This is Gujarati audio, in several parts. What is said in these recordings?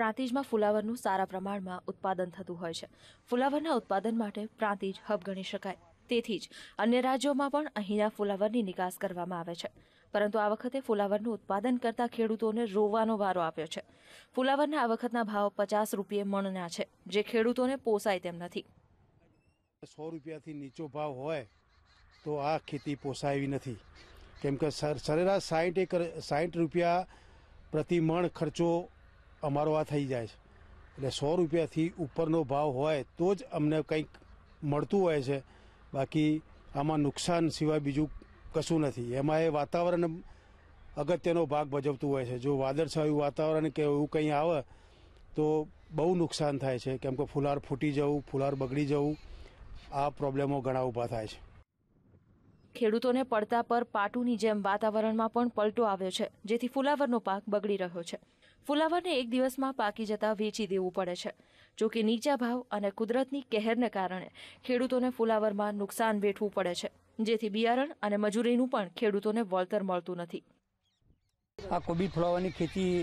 પ્રાંતિજમાં ફુલાવરનું સારા પ્રમાણમાં ઉત્પાદન થતું હોય છે. ફુલાવરના ઉત્પાદન માટે પ્રાંતિજ હબ ગણી શકાય. તેથી જ અન્ય રાજ્યોમાં પણ અહીંના ફુલાવરની નિકાસ કરવામાં આવે છે. પરંતુ આ વખતે ફુલાવરનું ઉત્પાદન કરતા ખેડૂતોને રોવાનો વારો આપ્યો છે. ફુલાવરના આ વખતના ભાવ પચાસ રૂપિયે મણના છે, જે ખેડૂતોને પોસાય તેમ નથી. સો રૂપિયાથી નીચો ભાવ હોય તો આ ખેતી પોસાય એવી નથી. કેમ કે સર- સરેરાશ સાઠ એકર સાઠ રૂપિયા પ્રતિ મણ ખર્ચો અમારો આ થઈ જાય છે. એટલે સો રૂપિયાથી ઉપરનો ભાવ હોય તો જ અમને કંઈક મળતું હોય છે. બાકી આમાં નુકસાન સિવાય બીજું કશું નથી. એમાં એ વાતાવરણ અગત્યનો ભાગ ભજવતું હોય છે. જો વાદળછાયું વાતાવરણ કે એવું કંઈ આવે, તો બહુ નુકસાન થાય છે. કેમ કે ફુલાર ફૂટી જવું, ફુલાર બગડી જવું, આ પ્રોબ્લેમો ઘણા ઊભા થાય છે. ખેડૂતોને પડતા પર પાટુની જેમ વાતાવરણમાં પણ પલટો આવ્યો છે, જેથી ફુલાવરનો પાક બગડી રહ્યો છે. ફુલાવરને એક દિવસમાં પાકી જતા વેચી દેવું પડે છે. જો કે નીચા ભાવ અને કુદરતની કહેરને કારણે ખેડૂતોને ફુલાવરમાં નુકસાન વેઠવું પડે છે. જેથી બિયારણ અને મજૂરીનું પણ ખેડૂતોને વળતર મળતું નથી. આ કોબી ફ્લાવરની ખેતી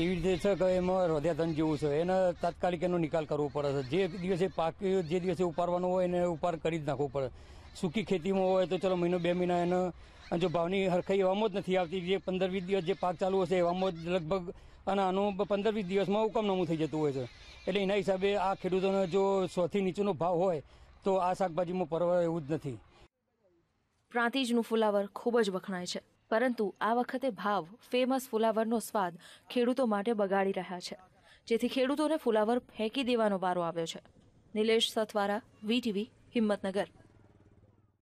એવી રીતે છે કે એમાં રોધ્યાધન જેવું છે. એને તાત્કાલિક એનો નિકાલ કરવો પડે છે. જે દિવસે પાક જે દિવસે ઉપાડવાનો હોય એને ઉપાડ કરી જ નાખવો પડે. સૂકી ખેતીમાં હોય તો ચલો મહિનો, બે મહિના એને જો ભાવની હરખાઈ એવામાં જ નથી આવતી. જે પંદર, વીસ દિવસ જે પાક ચાલુ હશે એવામાં જ લગભગ અને આનું પંદર, વીસ દિવસમાં હુકમનામું થઈ જતું હોય છે. એટલે એના હિસાબે આ ખેડૂતોને જો સોથી નીચેનો ભાવ હોય તો આ શાકભાજીમાં પરવા એવું જ નથી. પ્રાંતિજનું ફુલાવર ખૂબ જ વખણાય છે. પરંતુ આ વખતે ભાવ ફેમસ ફુલાવરનો સ્વાદ ખેડૂતો માટે બગાડી રહ્યા છે. જેથી ખેડૂતોને ફુલાવર ફેંકી દેવાનો વારો આવ્યો છે. નિલેશ સથવારા વીટીવી હિંમતનગર.